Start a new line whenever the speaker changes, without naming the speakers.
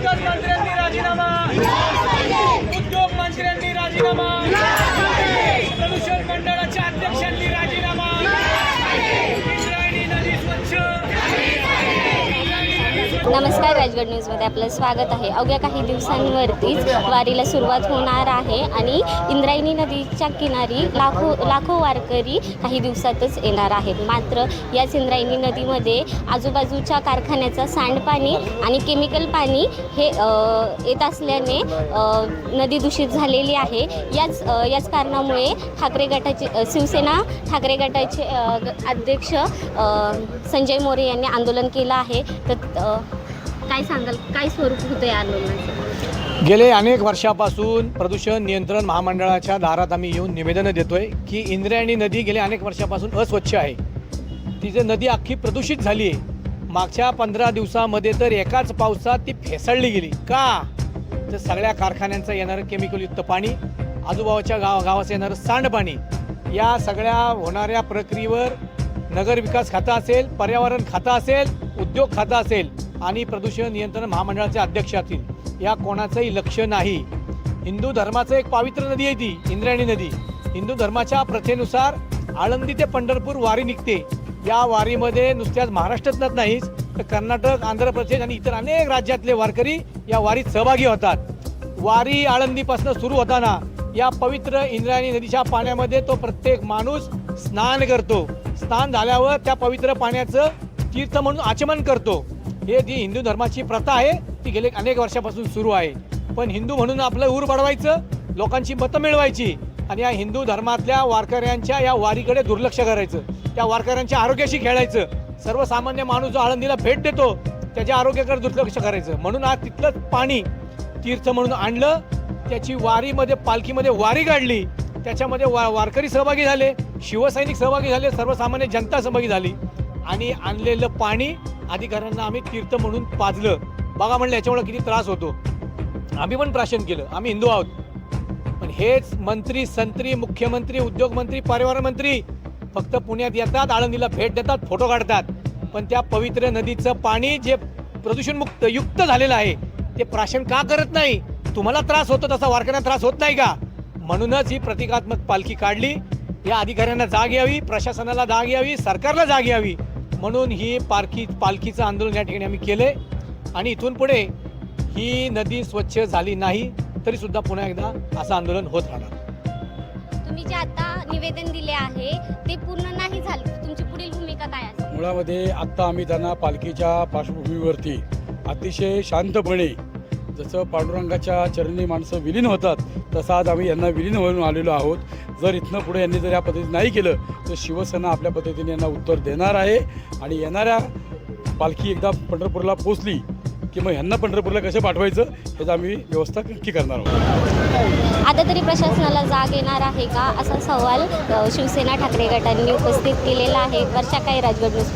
विकास मंत्र्यांनी राजीनामा
नमस्कार राजगड न्यूजमध्ये आपलं स्वागत आहे. अवघ्या काही दिवसांवरतीच वारीला सुरुवात होणार आहे आणि इंद्रायणी नदीच्या किनारी लाखो लाखो वारकरी काही दिवसातच येणार आहेत. मात्र याच इंद्रायणी नदीमध्ये आजूबाजूच्या कारखान्याचं सांडपाणी आणि केमिकल पाणी हे येत असल्याने नदी दूषित झालेली आहे. याच याच कारणामुळे ठाकरे गटाचे शिवसेना ठाकरे गटाचे अध्यक्ष संजय मोरे यांनी आंदोलन केलं आहे. तर काय सांगाल? काय स्वरूप होतं या आंदोलनाचं?
गेले अनेक वर्षापासून प्रदूषण नियंत्रण महामंडळाच्या दारात आम्ही येऊन निवेदनं देतोय की इंद्रायणी नदी गेल्या अनेक वर्षापासून अस्वच्छ आहे. तिचं नदी अख्खी प्रदूषित झाली आहे मागच्या पंधरा दिवसामध्ये तर एकाच पावसात ती फेसळली गेली. का? तर सगळ्या कारखान्यांचं येणारं केमिकलयुक्त पाणी आजूबाजूच्या गाव गावाचं येणारं सांडपाणी या सगळ्या होणाऱ्या प्रक्रियेवर नगरविकास खातं असेल पर्यावरण खातं असेल उद्योग खातं असेल आणि प्रदूषण नियंत्रण महामंडळाचे अध्यक्ष असतील. या कोणाचंही लक्ष नाही. हिंदू धर्माचं एक पवित्र नदी आहे ती इंद्रायणी नदी. हिंदू धर्माच्या प्रथेनुसार आळंदी ते पंढरपूर वारी निघते. या वारीमध्ये नुसत्याच महाराष्ट्रातच नाहीच तर कर्नाटक आंध्र प्रदेश आणि इतर अनेक राज्यातले वारकरी या वारीत सहभागी होतात. वारी आळंदीपासून सुरू होताना या पवित्र इंद्रायणी नदीच्या पाण्यामध्ये तो प्रत्येक माणूस स्नान करतो. स्नान झाल्यावर त्या पवित्र पाण्याचं तीर्थ म्हणून आचमन करतो. हे जी हिंदू धर्माची प्रथा आहे ती गेले अनेक वर्षापासून सुरू आहे. पण हिंदू म्हणून आपलं ऊर वाढवायचं लोकांची मतं मिळवायची आणि या हिंदू धर्मातल्या वारकऱ्यांच्या या वारीकडे दुर्लक्ष करायचं त्या वारकऱ्यांच्या आरोग्याशी खेळायचं. सर्वसामान्य माणूस जो आळंदीला भेट देतो त्याच्या आरोग्याकडे दुर्लक्ष करायचं. म्हणून आज तिथलंच पाणी तीर्थ म्हणून आणलं त्याची वारीमध्ये पालखीमध्ये वारी काढली त्याच्यामध्ये वा वारकरी सहभागी झाले शिवसैनिक सहभागी झाले सर्वसामान्य जनता सहभागी झाली आणि आणलेलं पाणी अधिकाऱ्यांना आम्ही तीर्थ म्हणून पाजलं. बघा म्हणलं याच्यामुळे किती त्रास होतो. आम्ही पण प्राशन केलं. आम्ही हिंदू आहोत. पण हेच मंत्री संत्री मुख्यमंत्री उद्योगमंत्री पर्यावरण मंत्री फक्त पुण्यात येतात आळंदीला भेट देतात फोटो काढतात. पण त्या पवित्र नदीचं पाणी जे प्रदूषणमुक्त युक्त झालेलं आहे ते प्राशन का करत नाही? तुम्हाला त्रास होतो तसा वारकऱ्यांना त्रास होत नाही का? म्हणूनच ही प्रतिकात्मक पालखी काढली. या अधिकाऱ्यांना जाग यावी प्रशासनाला जाग यावी सरकारला जाग यावी. म्हणून ही पालखी पालखीचं आंदोलन या ठिकाणी आम्ही केलंय. आणि इथून पुढे ही नदी स्वच्छ झाली नाही तरी सुद्धा पुन्हा एकदा असं आंदोलन होत राहणार.
तुम्ही जे आता निवेदन दिले आहे ते पूर्ण नाही झालं. तुमची पुढील भूमिका काय असेल?
मुळामध्ये आत्ता आम्ही त्यांना पालखीच्या पार्श्वभूमीवरती अतिशय शांतपणे जसं पांडुरंगाच्या चरणी माणसं विलीन होतात तसं आज आम्ही यांना विलीन होऊन आलेलो आहोत. जर इथनं पुढे यांनी जर या पद्धतीने नाही केलं तर शिवसेना आपल्या पद्धतीने यांना उत्तर देणार आहे. आणि येणाऱ्या पालखी एकदा पंढरपूरला पोचली की मग ह्यांना पंढरपूरला कसं पाठवायचं याचा आम्ही व्यवस्था नक्की करणार आहोत.
आता तरी प्रशासनाला जाग येणार आहे का? असा सवाल शिवसेना ठाकरे गटांनी उपस्थित केलेला आहे. वर्षा काही राजगड न्यूज